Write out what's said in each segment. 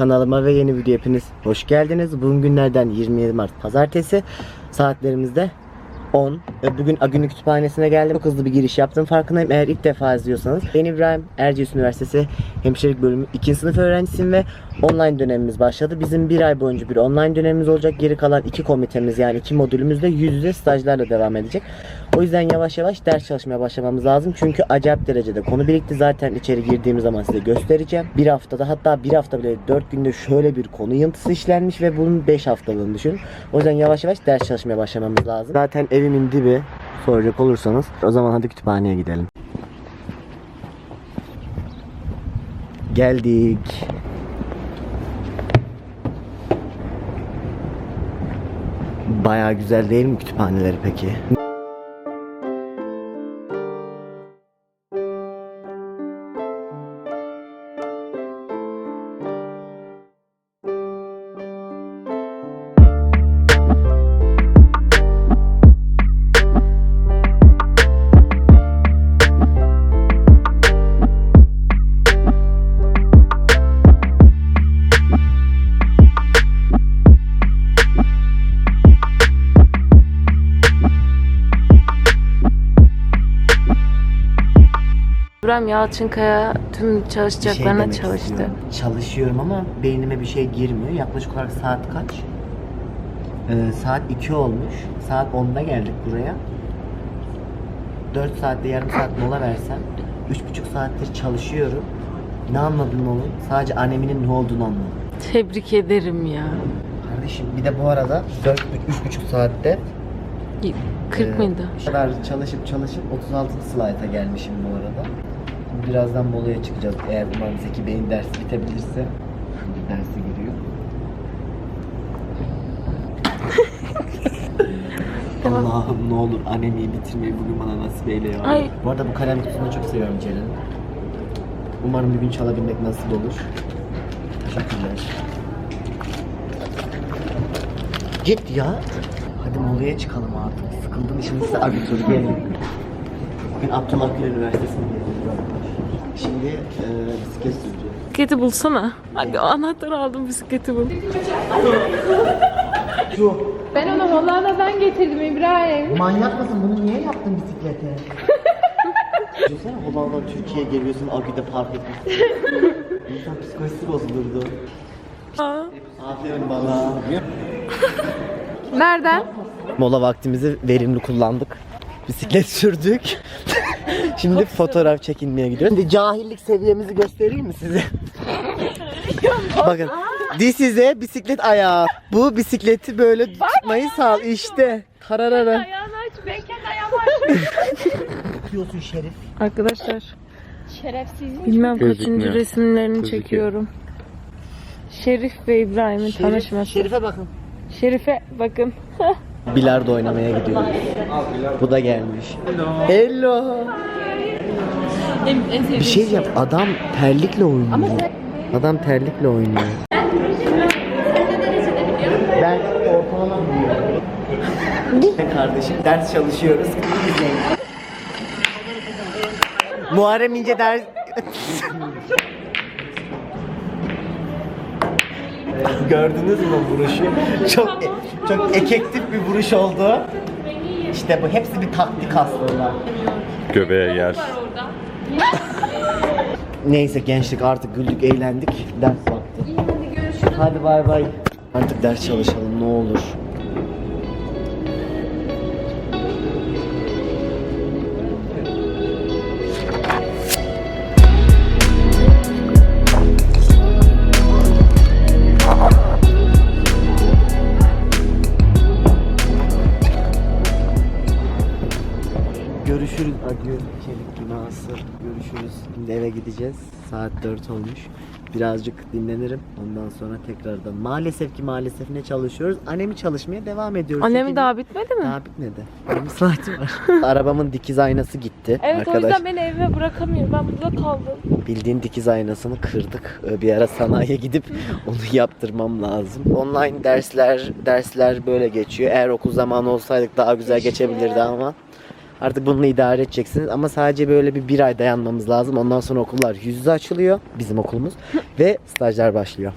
Kanalıma ve yeni video hepiniz hoş geldiniz. Bugün günlerden 27 Mart Pazartesi. Saatlerimizde 10. Ve Bugün Agünlü Kütüphanesi'ne geldim. Çok hızlı bir giriş yaptım farkındayım. Eğer ilk defa izliyorsanız ben İbrahim Erciyes Üniversitesi Hemşirelik Bölümü 2. sınıf öğrencisiyim ve online dönemimiz başladı. Bizim bir ay boyunca bir online dönemimiz olacak. Geri kalan iki komitemiz yani iki modülümüz de yüz yüze stajlarla devam edecek. O yüzden yavaş yavaş ders çalışmaya başlamamız lazım. Çünkü acayip derecede konu birikti. Zaten içeri girdiğimiz zaman size göstereceğim. Bir haftada hatta bir hafta bile dört günde şöyle bir konu yıntısı işlenmiş ve bunun beş haftalığını düşünün. O yüzden yavaş yavaş ders çalışmaya başlamamız lazım. Zaten evimin dibi soracak olursanız o zaman hadi kütüphaneye gidelim. Geldik. Baya güzel değil mi kütüphaneleri peki? İbrahim Yalçınkaya tüm şey çalışacaklarına demek çalıştı. istiyorum. Çalışıyorum ama beynime bir şey girmiyor. Yaklaşık olarak saat kaç? Ee, saat 2 olmuş. Saat 10'da geldik buraya. 4 saatte yarım saat mola versem 3,5 saattir çalışıyorum. Ne anladın oğlum? Sadece aneminin ne olduğunu anladım. Tebrik ederim ya. Kardeşim bir de bu arada 4 3,5 saatte 40 Ee, mıydı? Kadar çalışıp çalışıp 36. slayta gelmişim bu arada. Birazdan molaya çıkacağız. Eğer umarım Zeki Bey'in dersi bitebilirse. Şimdi derse giriyor. Allah'ım ne olur anemi bitirmeyi bugün bana nasip eyle ya. Ay. Bu arada bu kalem kutusunu çok seviyorum Ceren'in. Umarım bir gün çalabilmek nasip olur. Teşekkürler. Git ya. Hadi molaya çıkalım artık. Sıkıldım size abitur gelin. Bugün Abdullah Gül Üniversitesi'ne. Şimdi e, bisiklet süreceğiz. Bisikleti bulsana. Hadi anahtarı aldım bisikleti bul. Şu Ben onu Hollanda'dan getirdim İbrahim. manyak mısın? Bunu niye yaptın bisiklete? Düşünsene Hollanda'dan Türkiye'ye geliyorsun Agü'de park etmişsin. İnsan psikolojisi bozulurdu. Aa, Aferin bana. Nereden? Mola vaktimizi verimli kullandık. Bisiklet sürdük. Şimdi fotoğraf çekinmeye gidiyoruz. Şimdi cahillik seviyemizi göstereyim mi size? Bakın. This is a bisiklet ayağı. Bu bisikleti böyle tutmayı sağ işte. Tararara. Ayağını aç. Ben kendi ayağımı. Diyorsun Şerif. arkadaşlar Şerefsizim. bilmem Gözükmüyor. kaçıncı resimlerini Gözüküyor. çekiyorum. Şerif ve İbrahim'in tanışması. Şerif'e bakın. Şerife bakın. Bilardo oynamaya gidiyoruz. Bu da gelmiş. Hello. Bir şey diyeceğim. Adam terlikle oynuyor. Adam terlikle oynuyor. Ben ortalama biliyorum. Kardeşim ders çalışıyoruz. Muharrem İnce ders... Gördünüz mü vuruşu? Çok çok ekektif bir vuruş oldu. İşte bu hepsi bir taktik aslında. Göbeğe yer. Neyse gençlik artık güldük eğlendik. Ders vakti. Hadi görüşürüz. Hadi bay bay. Artık ders çalışalım ne olur. Görüşürüz adieu çelik binası. Görüşürüz. Şimdi eve gideceğiz. Saat 4 olmuş. Birazcık dinlenirim. Ondan sonra tekrardan. Maalesef ki maalesef ne çalışıyoruz? Annemi çalışmaya devam ediyoruz. Annemi Çünkü daha bitmedi mi? daha bitmedi. Benim saatim var. Arabamın dikiz aynası gitti. Evet o Arkadaş, yüzden beni evime bırakamıyorum. Ben burada kaldım. bildiğin dikiz aynasını kırdık. Ee, Bir ara sanayiye gidip onu yaptırmam lazım. Online dersler dersler böyle geçiyor. Eğer okul zamanı olsaydık daha güzel geçebilirdi ama Artık bununla idare edeceksiniz ama sadece böyle bir bir ay dayanmamız lazım. Ondan sonra okullar yüz yüze açılıyor. Bizim okulumuz. ve stajlar başlıyor.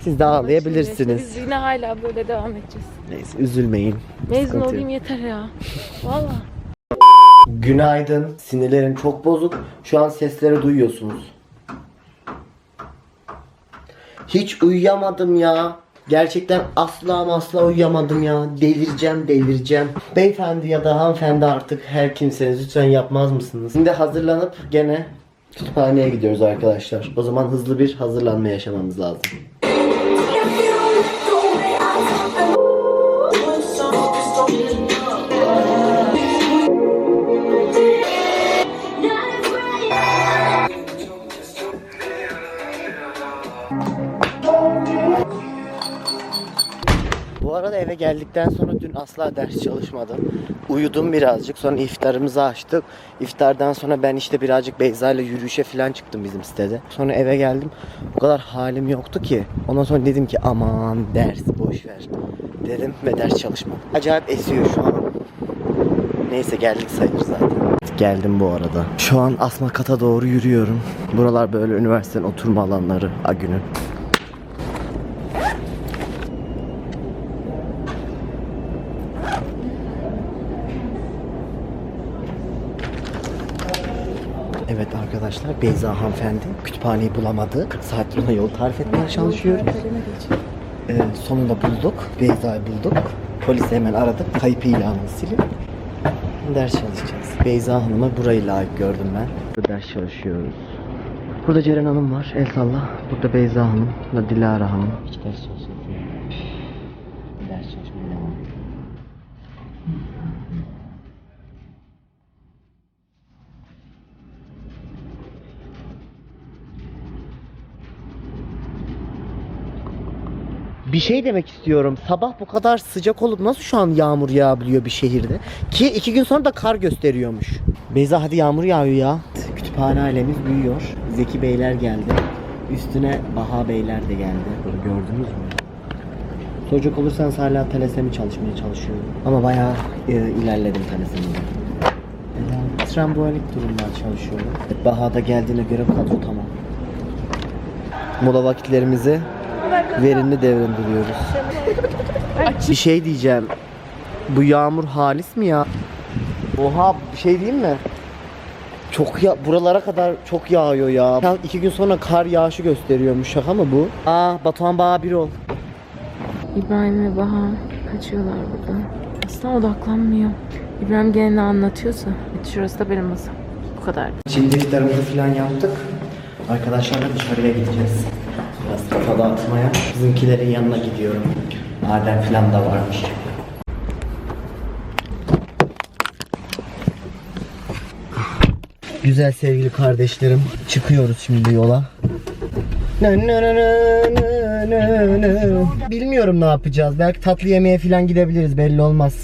Siz de ağlayabilirsiniz. Biz yine hala böyle devam edeceğiz. Neyse üzülmeyin. Mezun Sıkıntı yok. olayım yeter ya. Valla. Günaydın. Sinirlerim çok bozuk. Şu an sesleri duyuyorsunuz. Hiç uyuyamadım ya. Gerçekten asla asla uyuyamadım ya. Delireceğim, delireceğim. Beyefendi ya da hanımefendi artık her kimseniz lütfen yapmaz mısınız? Şimdi hazırlanıp gene kütüphaneye gidiyoruz arkadaşlar. O zaman hızlı bir hazırlanma yaşamamız lazım. Arada eve geldikten sonra dün asla ders çalışmadım. Uyudum birazcık. Sonra iftarımızı açtık. İftardan sonra ben işte birazcık Beyza ile yürüyüşe falan çıktım bizim sitede. Sonra eve geldim. O kadar halim yoktu ki. Ondan sonra dedim ki aman ders boş ver. Dedim ve ders çalışmadım. Acayip esiyor şu an. Neyse geldik sayılır zaten. Geldim bu arada. Şu an Asma Kat'a doğru yürüyorum. Buralar böyle üniversitenin oturma alanları Agün'ün. Evet arkadaşlar Beyza hanımefendi kütüphaneyi bulamadı. 40 saattir ona yol tarif etmeye çalışıyoruz. Ee, sonunda bulduk. Beyza'yı bulduk. Polisi hemen aradık. Kayıp ilanını silip ders çalışacağız. Beyza Hanım'a burayı layık gördüm ben. Burada ders çalışıyoruz. Burada Ceren Hanım var. El salla. Burada Beyza Hanım. Burada Dilara Hanım. Hiç ders çalışmıyor. Ders çalışmaya devam. Bir şey demek istiyorum. Sabah bu kadar sıcak olup nasıl şu an yağmur yağabiliyor bir şehirde? Ki iki gün sonra da kar gösteriyormuş. Beyza hadi yağmur yağıyor ya. Kütüphane ailemiz büyüyor. Zeki Beyler geldi. Üstüne Baha Beyler de geldi. Bunu gördünüz mü? Soracak olursanız hala telesemi çalışmaya çalışıyorum. Ama bayağı e, ilerledim telesemide. E, Trambolik durumlar çalışıyorum. Baha da geldiğine göre kadro tamam. Mola vakitlerimizi verimli devrindiriyoruz. bir şey diyeceğim. Bu yağmur halis mi ya? Oha bir şey diyeyim mi? Çok ya buralara kadar çok yağıyor ya. Ya iki gün sonra kar yağışı gösteriyormuş. Şaka mı bu? Aa Batuhan Bağ bir ol. İbrahim ve Baha kaçıyorlar buradan. Aslında odaklanmıyor. İbrahim gene ne anlatıyorsa. Şurası da benim masam. Bu kadar. Şimdi iftarımızı falan yaptık. Arkadaşlarla dışarıya gideceğiz. Biraz kafa dağıtmaya. Bizimkilerin yanına gidiyorum. Adem falan da varmış. Güzel sevgili kardeşlerim. Çıkıyoruz şimdi yola. Bilmiyorum ne yapacağız. Belki tatlı yemeğe falan gidebiliriz. Belli olmaz.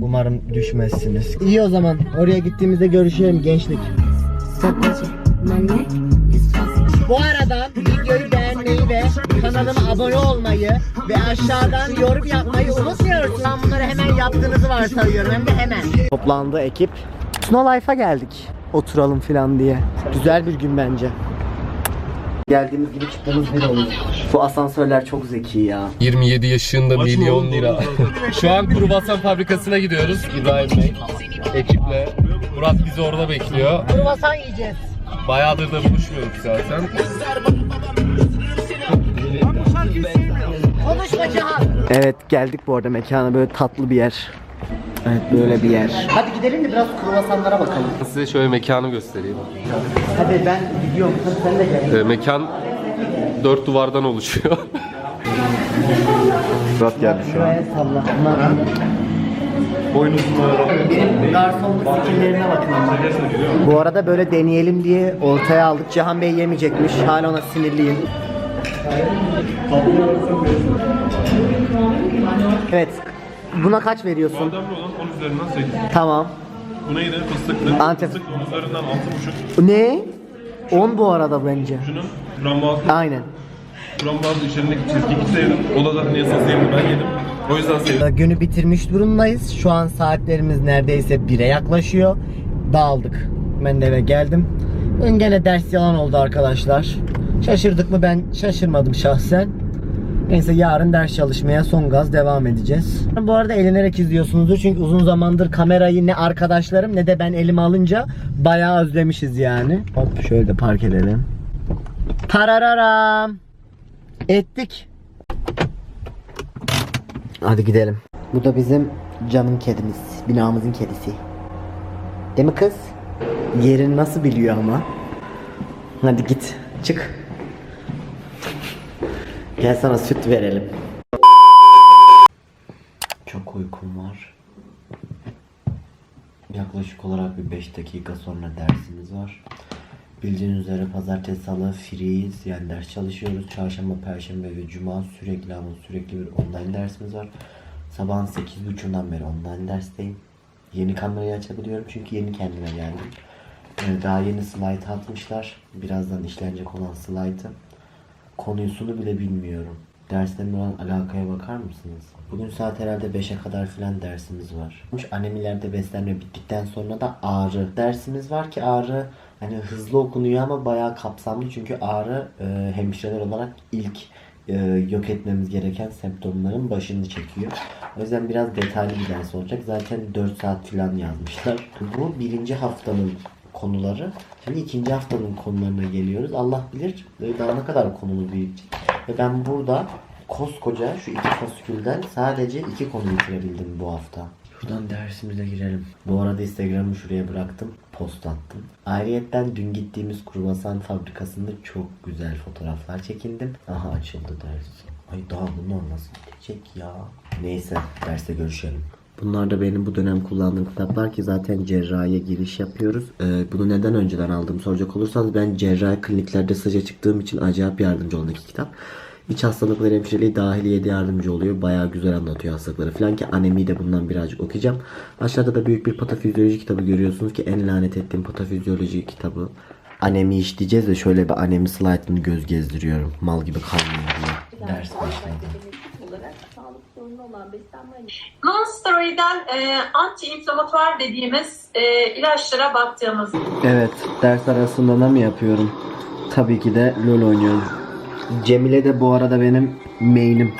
Umarım düşmezsiniz. İyi o zaman. Oraya gittiğimizde görüşelim gençlik. Bu arada beğenmeyi ve kanalıma abone olmayı ve aşağıdan yorum yapmayı unutmuyorsunuz. Ben bunları hemen yaptığınızı varsayıyorum hem de hemen. Toplandı ekip. Snow Life'a geldik. Oturalım falan diye. Güzel bir gün bence. Geldiğimiz gibi çıktığımız bir oldu. Bu asansörler çok zeki ya. 27 yaşında milyon lira. Şu an kruvasan fabrikasına gidiyoruz İbrahim Bey ekiple. Murat bizi orada bekliyor. Kruvasan yiyeceğiz. Bayağıdır da buluşmuyorduk zaten. Evet geldik bu arada mekana böyle tatlı bir yer. Evet böyle bir yer. Hadi gidelim de biraz kruvasanlara bakalım. Size şöyle mekanı göstereyim. Hadi ben gidiyorum. Hadi sen de gel. Ee, mekan dört duvardan oluşuyor. Murat geldi şu an. Salla. Bunlar benim garsonluk skilllerine bakın. Bu arada böyle deneyelim diye ortaya aldık. Cihan Bey yemeyecekmiş. Hala ona sinirliyim. Evet. Buna kaç veriyorsun? Bademli olan 10 üzerinden 8. Tamam. Bu neydi? Fıstıklı. Antep. Fıstık 10 üzerinden 6,5. Ne? 10 bu arada bence. Şunun frambuazlı. Aynen. Frambuazlı içerisindeki cheesecake'i sevdim. O da zaten esas yerini ben yedim. O yüzden sevdim. Günü bitirmiş durumdayız. Şu an saatlerimiz neredeyse 1'e yaklaşıyor. Dağıldık. Ben de eve geldim. Bugün gene ders yalan oldu arkadaşlar. Şaşırdık mı ben şaşırmadım şahsen. Neyse yarın ders çalışmaya son gaz devam edeceğiz. Bu arada eğlenerek izliyorsunuzdur çünkü uzun zamandır kamerayı ne arkadaşlarım ne de ben elime alınca bayağı özlemişiz yani. Hop şöyle de park edelim. Tarararam. Ettik. Hadi gidelim. Bu da bizim canım kedimiz. Binamızın kedisi. Değil mi kız? Yerini nasıl biliyor ama? Hadi git. Çık. Gel sana süt verelim. Çok uykum var. Yaklaşık olarak bir 5 dakika sonra dersimiz var. Bildiğiniz üzere pazartesi salı freeyiz yani ders çalışıyoruz. Çarşamba, perşembe ve cuma sürekli ama sürekli bir online dersimiz var. Sabahın 8.30'dan beri online dersteyim. Yeni kamerayı açabiliyorum çünkü yeni kendime geldim. Ee, daha yeni slide atmışlar. Birazdan işlenecek olan slide'ı. Konusunu bile bilmiyorum. Dersle olan alakaya bakar mısınız? Bugün saat herhalde 5'e kadar filan dersimiz var. Anemilerde beslenme bittikten sonra da ağrı dersimiz var ki ağrı hani hızlı okunuyor ama bayağı kapsamlı çünkü ağrı e, hemşireler olarak ilk e, yok etmemiz gereken semptomların başını çekiyor. O yüzden biraz detaylı bir ders olacak. Zaten 4 saat filan yazmışlar. Bu birinci haftanın konuları. Şimdi ikinci haftanın konularına geliyoruz. Allah bilir daha ne kadar konumuz büyüyecek. Ve ben burada koskoca şu iki faskülden sadece iki konu bitirebildim bu hafta. Şuradan dersimize girelim. Bu arada Instagram'ı şuraya bıraktım. Post attım. Ayrıyetten dün gittiğimiz kruvasan fabrikasında çok güzel fotoğraflar çekindim. Aha açıldı ders. Ay daha bunlar nasıl bitecek ya? Neyse derste görüşelim. Bunlar da benim bu dönem kullandığım kitaplar ki zaten cerrahiye giriş yapıyoruz. Ee, bunu neden önceden aldım soracak olursanız ben cerrahi kliniklerde sıca çıktığım için acayip yardımcı olan iki kitap. İç hastalıkları hemşireliği dahiliyede yardımcı oluyor. Bayağı güzel anlatıyor hastalıkları falan ki anemi de bundan birazcık okuyacağım. Aşağıda da büyük bir patofizyoloji kitabı görüyorsunuz ki en lanet ettiğim patofizyoloji kitabı. Anemi işleyeceğiz ve şöyle bir anemi slaytını göz gezdiriyorum. Mal gibi kalmıyor diye. Ders başladı. Non-steroidal e, anti-inflamatuar dediğimiz e, ilaçlara baktığımız Evet, ders arasında ne mi yapıyorum? Tabii ki de LoL oynuyorum. Cemile de bu arada benim main'im.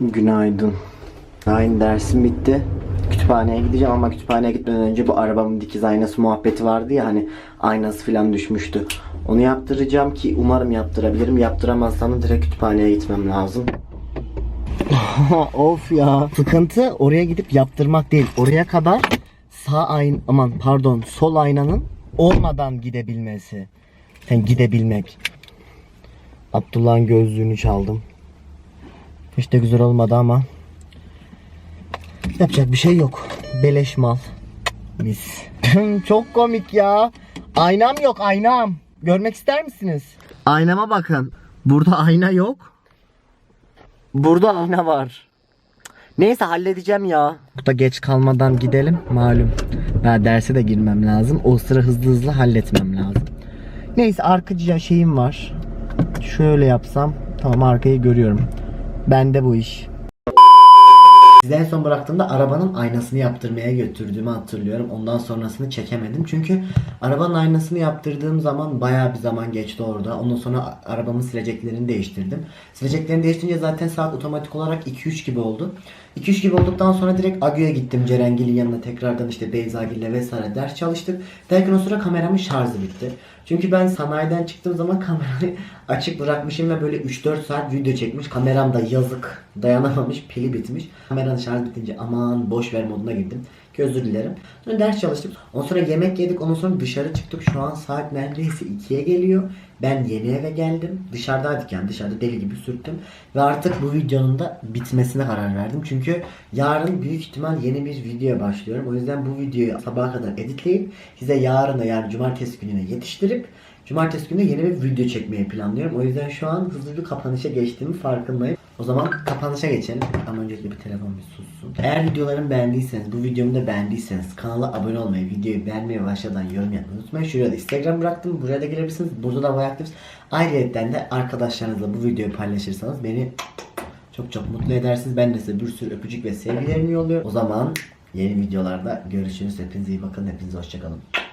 Günaydın. Aynı dersim bitti. Kütüphaneye gideceğim ama kütüphaneye gitmeden önce bu arabamın dikiz aynası muhabbeti vardı ya hani aynası falan düşmüştü. Onu yaptıracağım ki umarım yaptırabilirim. Yaptıramazsam da direkt kütüphaneye gitmem lazım. of ya. Sıkıntı oraya gidip yaptırmak değil. Oraya kadar sağ ayn aman pardon sol aynanın olmadan gidebilmesi. Yani gidebilmek. Abdullah'ın gözlüğünü çaldım. Hiç de güzel olmadı ama yapacak bir şey yok. Beleş mal. Mis. Çok komik ya. Aynam yok aynam. Görmek ister misiniz? Aynama bakın. Burada ayna yok. Burada ayna var. Neyse halledeceğim ya. Bu da geç kalmadan gidelim malum. Ben derse de girmem lazım. O sıra hızlı hızlı halletmem lazım. Neyse arkacıya şeyim var. Şöyle yapsam tamam arkayı görüyorum. Bende bu iş. Sizi en son bıraktığımda arabanın aynasını yaptırmaya götürdüğümü hatırlıyorum. Ondan sonrasını çekemedim. Çünkü arabanın aynasını yaptırdığım zaman bayağı bir zaman geçti orada. Ondan sonra arabamın sileceklerini değiştirdim. Sileceklerini değiştirince zaten saat otomatik olarak 2-3 gibi oldu. 2-3 gibi olduktan sonra direkt Agü'ye gittim. Cerengil'in yanına tekrardan işte Beyzagil'le vesaire ders çalıştık. Derken o sıra kameramın şarjı bitti. Çünkü ben sanayiden çıktığım zaman kamerayı açık bırakmışım ve böyle 3-4 saat video çekmiş. Kameram da yazık dayanamamış pili bitmiş. Kameranın şarjı bitince aman boş ver moduna girdim. Ki özür dilerim. Sonra ders çalıştık. Ondan sonra yemek yedik. Ondan sonra dışarı çıktık. Şu an saat neredeyse 2'ye geliyor. Ben yeni eve geldim. Dışarıdaydık yani dışarıda deli gibi sürttüm. Ve artık bu videonun da bitmesine karar verdim. Çünkü yarın büyük ihtimal yeni bir video başlıyorum. O yüzden bu videoyu sabaha kadar editleyip size yarına yani cumartesi gününe yetiştirip Cumartesi günü yeni bir video çekmeyi planlıyorum. O yüzden şu an hızlı bir kapanışa geçtiğimi farkındayım. O zaman kapanışa geçelim. Ama öncelikle bir telefon bir sussun. Eğer videolarımı beğendiyseniz, bu videomu da beğendiyseniz kanala abone olmayı, videoyu beğenmeyi ve aşağıdan yorum yapmayı unutmayın. Şuraya da Instagram bıraktım. Buraya da girebilirsiniz. Burada da bayağı aktifiz. Ayrıca de arkadaşlarınızla bu videoyu paylaşırsanız beni çok çok mutlu edersiniz. Ben de size bir sürü öpücük ve sevgilerimi yolluyorum. O zaman yeni videolarda görüşürüz. Hepinize iyi bakın. Hepinize hoşçakalın.